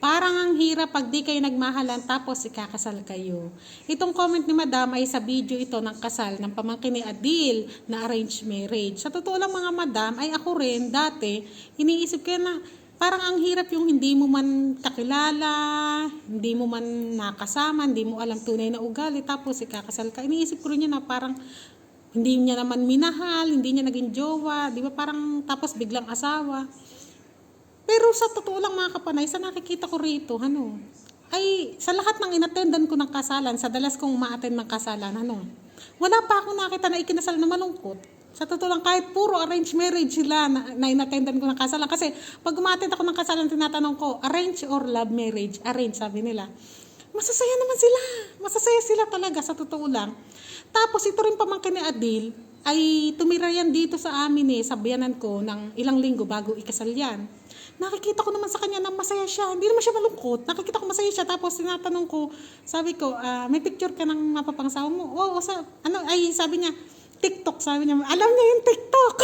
Parang ang hirap pag di kayo nagmahalan tapos ikakasal kayo. Itong comment ni Madam ay sa video ito ng kasal ng pamangkin ni Adil na arranged marriage. Sa totoo lang mga Madam, ay ako rin dati, iniisip ko na parang ang hirap yung hindi mo man kakilala, hindi mo man nakasama, hindi mo alam tunay na ugali, tapos ikakasal ka. Iniisip ko rin yun na parang hindi niya naman minahal, hindi niya naging jowa, di ba parang tapos biglang asawa. Pero sa totoo lang mga kapanay, sa nakikita ko rito, ano, ay sa lahat ng inattendan ko ng kasalan, sa dalas kong ma-attend ng kasalan, ano, wala pa ako nakita na ikinasal na malungkot. Sa totoo lang, kahit puro arranged marriage sila na, na inattendan ko ng kasalan. Kasi pag umattend ako ng kasalan, tinatanong ko, arrange or love marriage? Arrange, sabi nila. Masasaya naman sila. Masasaya sila talaga, sa totoo lang. Tapos ito rin pamangkin ni Adil, ay tumira yan dito sa amin eh, sa biyanan ko ng ilang linggo bago ikasal yan. Nakikita ko naman sa kanya na masaya siya. Hindi naman siya malungkot. Nakikita ko masaya siya. Tapos tinatanong ko, sabi ko, ah, may picture ka ng mapapangasawa mo? Oo, sa, ano, ay sabi niya, TikTok, sabi niya, alam niya yung TikTok.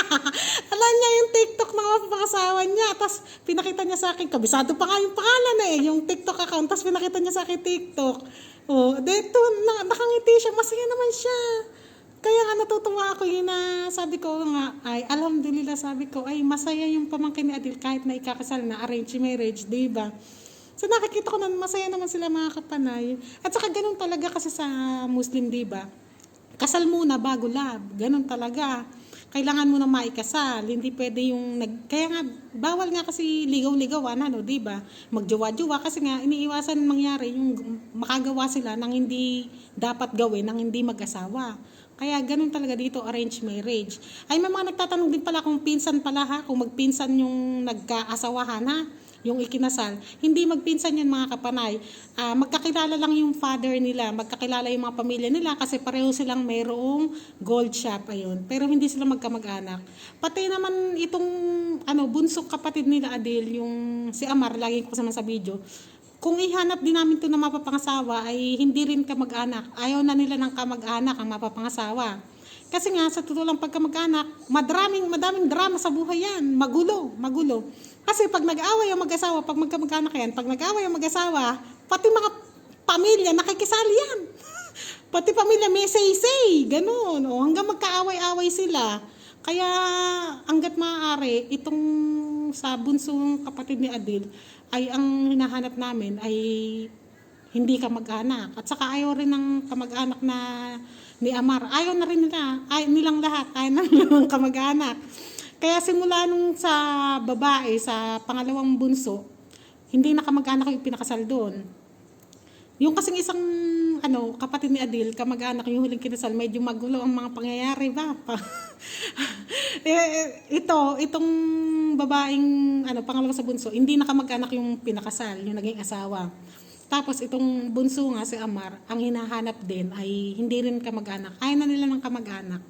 alam niya yung TikTok ng mapapangasawa niya. Tapos pinakita niya sa akin, kabisado pa nga yung pangalan eh, yung TikTok account. Tapos pinakita niya sa akin TikTok. Oh, dito, na, nakangiti siya, masaya naman siya. Ako yun na sabi ko nga, ay alhamdulillah sabi ko, ay masaya yung pamangkin ni Adil kahit na ikakasal na arranged marriage, di ba? So nakikita ko na masaya naman sila mga kapanay. At saka ganun talaga kasi sa Muslim, di ba? Kasal muna bago love. Ganun talaga. Kailangan mo na maikasal. Hindi pwede yung nag... Kaya nga, bawal nga kasi ligaw-ligawan, ano, di ba? Magjowa-jowa kasi nga, iniiwasan mangyari yung makagawa sila ng hindi dapat gawin, ng hindi mag-asawa. Kaya ganun talaga dito, arranged marriage. Ay, may mga nagtatanong din pala kung pinsan pala ha, kung magpinsan yung nagkaasawahan ha, yung ikinasal. Hindi magpinsan yan mga kapanay. Ah, magkakilala lang yung father nila, magkakilala yung mga pamilya nila kasi pareho silang mayroong gold shop ayun. Pero hindi sila magkamag-anak. Pati naman itong ano, bunsok kapatid nila Adil, yung si Amar, lagi ko kasama sa video, kung ihanap din namin to na mapapangasawa ay hindi rin kamag-anak. Ayaw na nila ng kamag-anak ang mapapangasawa. Kasi nga, sa totoo lang pagka mag-anak, madraming, madaming drama sa buhay yan. Magulo, magulo. Kasi pag nag-away ang mag-asawa, pag magkamag-anak yan, pag nag-away ang mag-asawa, pati mga pamilya, nakikisali yan. pati pamilya may say-say, ganun. O, hanggang magkaaway-away sila. Kaya, hanggat maaari, itong sa bunsong kapatid ni Adil, ay ang hinahanap namin ay hindi ka mag-anak. At saka ayaw rin ng kamag-anak na ni Amar. Ayaw na rin nila. Ay, nilang lahat. Ayaw na nilang kamag-anak. Kaya simula nung sa babae, sa pangalawang bunso, hindi na kamag-anak yung pinakasal doon. Yung kasing isang ano, kapatid ni Adil, kamag-anak yung huling kinasal, medyo magulo ang mga pangyayari ba? Pa- eh, ito, itong babaeng ano, pangalawa sa bunso, hindi na kamag-anak yung pinakasal, yung naging asawa. Tapos itong bunso nga si Amar, ang hinahanap din ay hindi rin kamag-anak. Ayaw na nila ng kamag-anak.